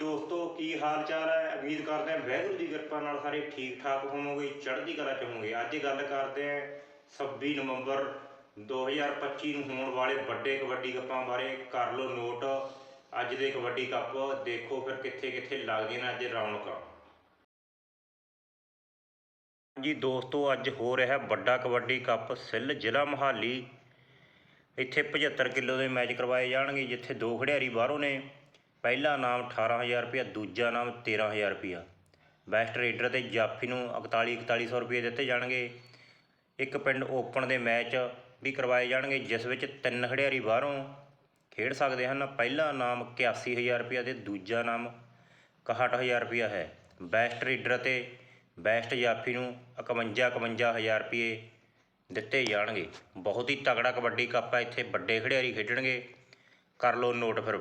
ਦੋਸਤੋ, ਕੀ ਹਾਲ ਚਾਲ ਹੈ? ਉਮੀਦ ਕਰਦੇ ਹਾਂ ਵਾਹਿਗੁਰੂ ਦੀ ਕਿਰਪਾ ਨਾਲ ਸਾਰੇ ਠੀਕ ਠਾਕ ਹੋਵੋਗੇ, ਚੜ੍ਹਦੀ ਕਲਾ ਚ ਹੋਵੋਗੇ। ਅੱਜ ਗੱਲ ਕਰਦੇ ਹਾਂ 26 ਨਵੰਬਰ 2025 ਨੂੰ ਹੋਣ ਵਾਲੇ ਵੱਡੇ ਕਬੱਡੀ ਕੱਪਾਂ ਬਾਰੇ। ਕਰ ਲਓ ਨੋਟ। ਅੱਜ ਦੇ ਕਬੱਡੀ ਕੱਪ ਦੇਖੋ ਫਿਰ ਕਿੱਥੇ ਕਿੱਥੇ ਲੱਗਦੇ ਨੇ ਅੱਜ ਰੌਣਕਾਂ। ਜੀ ਦੋਸਤੋ, ਅੱਜ ਹੋ ਰਿਹਾ ਵੱਡਾ ਕਬੱਡੀ ਕੱਪ। ਸਿੱਲ ਜ਼ਿਲ੍ਹਾ ਮੋਹਾਲੀ। ਇੱਥੇ 75 ਕਿਲੋ ਦੇ ਮੈਚ ਕਰਵਾਏ ਜਾਣਗੇ, ਜਿੱਥੇ ਦੋ ਖਿਡਾਰੀ ਬਾਹਰੋਂ ਨੇ। ਪਹਿਲਾ ਨਾਮ 18000 ਰੁਪਇਆ, ਦੂਜਾ ਨਾਮ 13000 ਰੁਪਇਆ। ਬੈਸਟ ਰੇਡਰ ਤੇ ਜਾਫੀ ਨੂੰ 41 4100 ਰੁਪਏ ਦਿੱਤੇ ਜਾਣਗੇ। ਇੱਕ ਪਿੰਡ ਓਪਨ ਦੇ ਮੈਚ ਵੀ ਕਰਵਾਏ ਜਾਣਗੇ, ਜਿਸ ਵਿੱਚ ਤਿੰਨ ਖਿਡਾਰੀ ਬਾਹਰੋਂ ਖੇਡ ਸਕਦੇ ਹਨ। ਪਹਿਲਾ ਨਾਮ 81000 ਰੁਪਇਆ ਤੇ ਦੂਜਾ ਨਾਮ 61000 ਰੁਪਇਆ ਹੈ। ਬੈਸਟ ਰੇਡਰ ਤੇ ਬੈਸਟ ਜਾਫੀ ਨੂੰ 51 51000 ਰੁਪਏ ਦਿੱਤੇ ਜਾਣਗੇ। ਬਹੁਤ ਹੀ ਤਗੜਾ ਕਬੱਡੀ ਕੱਪ ਹੈ ਇੱਥੇ ਵੱਡੇ ਖਿਡਾਰੀ ਖੇਡਣਗੇ। ਕਰ ਲਓ ਨੋਟ ਫਿਰ।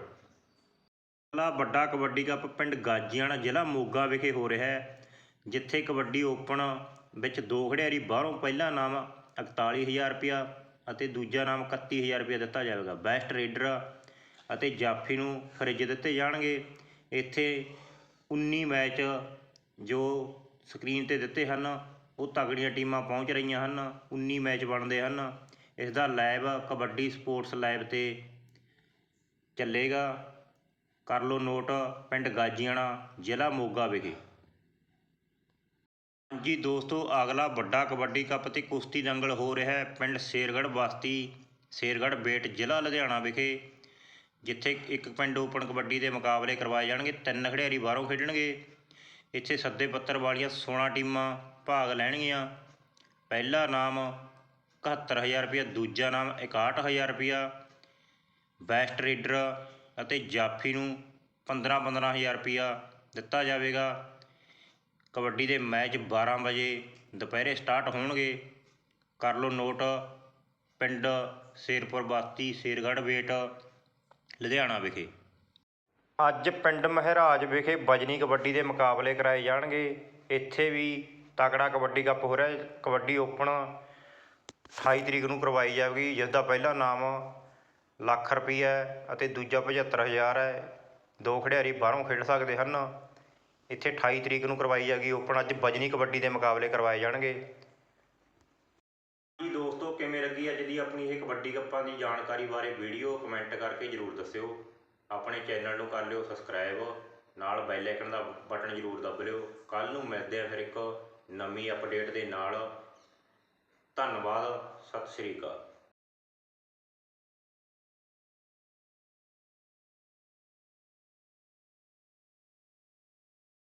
ਅਗਲਾ ਵੱਡਾ ਕਬੱਡੀ ਕੱਪ ਪਿੰਡ ਗਾਜੀਆਣਾ ਜ਼ਿਲ੍ਹਾ ਮੋਗਾ ਵਿਖੇ ਹੋ ਰਿਹਾ ਹੈ, ਜਿੱਥੇ ਕਬੱਡੀ ਓਪਨ ਵਿੱਚ ਦੋ ਖਿਡਾਰੀ ਬਾਹਰੋਂ ਪਹਿਲਾ ਨਾਮ 41000 ਰੁਪਇਆ ਅਤੇ ਦੂਜਾ ਨਾਮ 31000 ਰੁਪਇਆ ਦਿੱਤਾ ਜਾਵੇਗਾ। ਬੈਸਟ ਰੇਡਰ ਅਤੇ ਜਾਫੀ ਨੂੰ ਫਰਿੱਜ ਦਿੱਤੇ ਜਾਣਗੇ। ਇੱਥੇ 19 ਮੈਚ ਜੋ ਸਕਰੀਨ ਤੇ ਦਿੱਤੇ ਹਨ, ਉਹ ਤਗੜੀਆਂ ਟੀਮਾਂ ਪਹੁੰਚ ਰਹੀਆਂ ਹਨ 19 ਮੈਚ ਬਣਦੇ ਹਨ। ਇਸ ਦਾ ਲਾਈਵ ਕਬੱਡੀ ਸਪੋਰਟਸ ਲਾਈਵ ਤੇ ਚੱਲੇਗਾ। ਕਰ ਲਓ ਨੋਟ, ਪਿੰਡ ਗਾਜੀਆਣਾ, ਜ਼ਿਲ੍ਹਾ ਮੋਗਾ ਵਿਖੇ। ਜੀ ਦੋਸਤੋ, ਅਗਲਾ ਵੱਡਾ ਕਬੱਡੀ ਕੱਪ ਤੇ ਕੁਸ਼ਤੀ ਦੰਗਲ ਹੋ ਰਿਹਾ ਹੈ ਪਿੰਡ ਸ਼ੇਰਗੜ੍ਹ ਬਸਤੀ ਸ਼ੇਰਗੜ੍ਹ ਬੇਟ, ਜ਼ਿਲ੍ਹਾ ਲੁਧਿਆਣਾ ਵਿਖੇ, ਜਿੱਥੇ ਇੱਕ ਪਿੰਡ ਓਪਨ ਕਬੱਡੀ ਦੇ ਮੁਕਾਬਲੇ ਕਰਵਾਏ ਜਾਣਗੇ। ਤਿੰਨ ਖਿਡਾਰੀ ਬਾਹਰੋਂ ਖੇਡਣਗੇ। ਇੱਥੇ ਸੱਦੇ ਪੱਤਰ ਵਾਲੀਆਂ 16 ਟੀਮਾਂ ਭਾਗ ਲੈਣਗੀਆਂ। ਪਹਿਲਾ ਨਾਮ 71000 ਰੁਪਇਆ, ਦੂਜਾ ਨਾਮ 61000 ਰੁਪਇਆ। ਬੈਸਟ ਰੇਡਰ ਅਤੇ ਜਾਫੀ ਨੂੰ 15 15000 ਰੁਪਇਆ ਦਿੱਤਾ ਜਾਵੇਗਾ। ਕਬੱਡੀ ਦੇ ਮੈਚ 12 ਵਜੇ ਦੁਪਹਿਰੇ ਸਟਾਰਟ ਹੋਣਗੇ। ਕਰ ਲਓ ਨੋਟ, ਪਿੰਡ ਸ਼ੇਰਪੁਰ ਬਸਤੀ ਸ਼ੇਰਗੜ੍ਹ ਵੇਟ ਲੁਧਿਆਣਾ ਵਿਖੇ। ਅੱਜ ਪਿੰਡ ਮਹਿਰਾਜ ਵਿਖੇ ਬਜਨੀ ਕਬੱਡੀ ਦੇ ਮੁਕਾਬਲੇ ਕਰਾਏ ਜਾਣਗੇ। ਇੱਥੇ ਵੀ ਤਕੜਾ ਕਬੱਡੀ ਕੱਪ ਹੋ ਰਿਹਾ ਕਬੱਡੀ ਓਪਨ 28 ਤਰੀਕ ਨੂੰ ਕਰਵਾਈ ਜਾਵੇਗੀ ਜਿਸ ਦਾ ਪਹਿਲਾ ਨਾਮ ਲੱਖ ਰੁਪਈਆ ਅਤੇ ਦੂਜਾ 75000 ਹੈ। ਦੋ ਖਿਡਾਰੀ ਬਾਹਰੋਂ ਖੇਡ ਸਕਦੇ ਹਨ। ਇੱਥੇ 28 ਤਰੀਕ ਨੂੰ ਕਰਵਾਈ ਜਾਵੇਗੀ ਓਪਨ। ਅੱਜ ਬਜਨੀ ਕਬੱਡੀ ਦੇ ਮੁਕਾਬਲੇ ਕਰਵਾਏ ਜਾਣਗੇ। ਜੀ ਦੋਸਤੋ, ਕਿਵੇਂ ਲੱਗੀ ਅੱਜ ਦੀ ਆਪਣੀ ਇਹ ਕਬੱਡੀ ਕੱਪਾਂ ਦੀ ਜਾਣਕਾਰੀ ਬਾਰੇ ਵੀਡੀਓ? ਕਮੈਂਟ ਕਰਕੇ ਜਰੂਰ ਦੱਸਿਓ। ਆਪਣੇ ਚੈਨਲ ਨੂੰ ਕਰ ਲਿਓ ਸਬਸਕ੍ਰਾਈਬ। ਨਾਲ ਬੈਲ ਆਈਕਨ ਦਾ ਬਟਨ ਜਰੂਰ ਦੱਬ ਲਿਓ। ਕੱਲ ਨੂੰ ਮਿਲਦੇ ਆ ਫਿਰ ਇੱਕ ਨਵੀਂ ਅਪਡੇਟ ਦੇ ਨਾਲ। ਧੰਨਵਾਦ। ਸਤਿ ਸ਼੍ਰੀ ਅਕਾਲ।